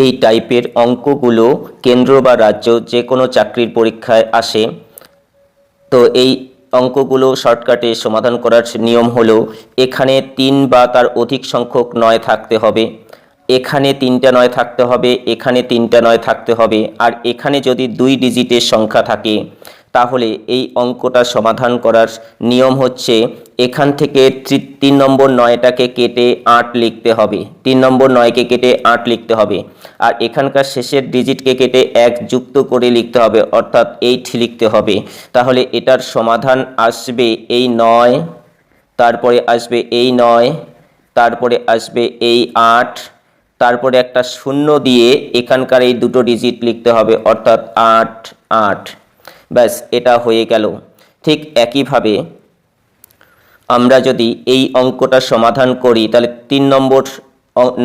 এই টাইপের অঙ্কগুলো কেন্দ্র বা রাজ্য যে কোনো চাকরির পরীক্ষায় আসে। তো এই অঙ্কগুলো শর্টকাটে সমাধান করার নিয়ম হলো, এখানে তিন বা তার অধিক সংখ্যক নয় থাকতে হবে। এখানে তিনটা নয় থাকতে হবে, এখানে তিনটা নয় থাকতে হবে। আর এখানে যদি দুই ডিজিটের সংখ্যা থাকে তাহলে এই অঙ্কটা সমাধান করার নিয়ম হচ্ছে এখান থেকে তিন নম্বর নয়টাকে কেটে আট লিখতে হবে। তিন নম্বর নয়কে কেটে আট লিখতে হবে। আর এখানকার শেষের ডিজিটকে কেটে এক যুক্ত করে লিখতে হবে, অর্থাৎ এইট লিখতে হবে। তাহলে এটার সমাধান আসবে এই নয়, তারপরে আসবে এই নয়, তারপরে আসবে এই আট, তারপরে একটা শূন্য দিয়ে এখানকার এই দুটো ডিজিট লিখতে হবে, অর্থাৎ আট আট। ব্যাস, এটা হয়ে গেল। ঠিক একইভাবে আমরা যদি এই অঙ্কটা সমাধান করি, তাহলে তিন নম্বর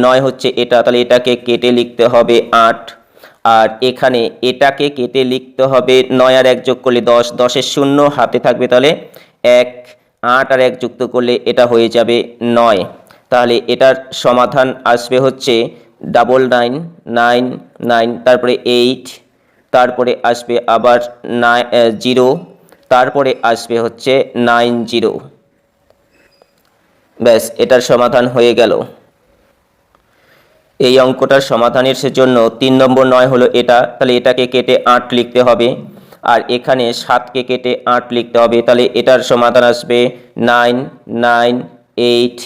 নয় হচ্ছে এটা, তাহলে এটাকে কেটে লিখতে হবে আট। আর এখানে এটাকে কেটে লিখতে হবে নয় আর এক যোগ করলে দশ। দশের শূন্য হাতে থাকবে তাহলে এক, আট আর এক যুক্ত করলে এটা হয়ে যাবে নয়। তাহলে এটার সমাধান আসবে হচ্ছে ডাবল নাইন নাইন নাইন তারপরে এইট তারপরে আসবে আবার নাইন জিরো। তারপরে আসবে হচ্ছে নাইন জিরো। ব্যাস, এটার সমাধান হয়ে গেল। এই অঙ্কটার সমাধানের জন্য তিন নম্বর নয় হলো এটা। তাহলে এটাকে কেটে আট লিখতে হবে। আর এখানে সাতকে কেটে আট লিখতে হবে। তাহলে এটার সমাধান আসবে nine nine, eight,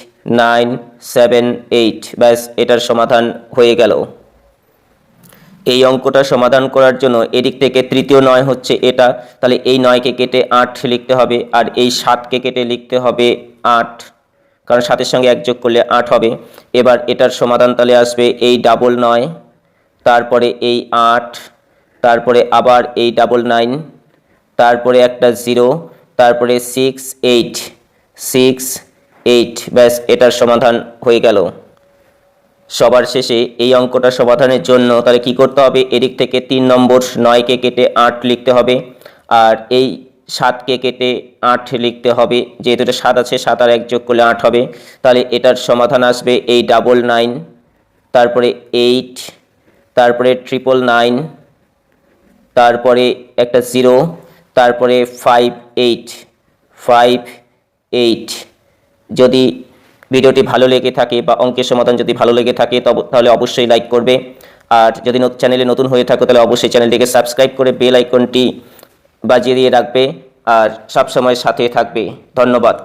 nine, seven, eight. ব্যাস, এটার সমাধান হয়ে গেল। এই অঙ্কটা সমাধান করার জন্য এদিক থেকে তৃতীয় নয় হচ্ছে এটা। তাহলে এই নয়কে কেটে আট লিখতে হবে আর এই সাতকে কেটে লিখতে হবে আট। কারণ সাতের সঙ্গে এক যোগ করলে আট হবে। এবার এটার সমাধান তাহলে আসবে এই ডাবল নয়, তারপরে এই আট, তারপরে আবার এই ডাবল নাইন তারপরে একটা জিরো তারপরে সিক্স এইট সিক্স এইট ব্যাস এটার সমাধান হয়ে গেল। সবার শেষে এই অঙ্কটা সমাধানের জন্য তাহলে কি করতে হবে? এদিক থেকে তিন নম্বর নয়কে কেটে আট লিখতে হবে আর এই সাতকে কেটে আট লিখতে হবে। যেহেতু এটা সাত আছে, সাত আর এক যোগ করলে আট হবে। তাহলে এটার সমাধান আসবে এই ডাবল নাইন তারপরে এইট তারপরে ট্রিপল নাইন তারপরে একটা জিরো তারপরে ফাইভ এইট ফাইভ এইট যদি ভিডিওটি ভালো লেগে থাকে বা অঙ্কের সমাধান যদি ভালো লেগে থাকে তাহলে অবশ্যই লাইক করবে। আর যদি চ্যানেলে নতুন হয়ে থাকো, তাহলে অবশ্যই চ্যানেলটিকে সাবস্ক্রাইব করে বেল আইকনটি বাজিয়ে দিয়ে রাখবে। আর সবসময় সাথে থাকবে। ধন্যবাদ।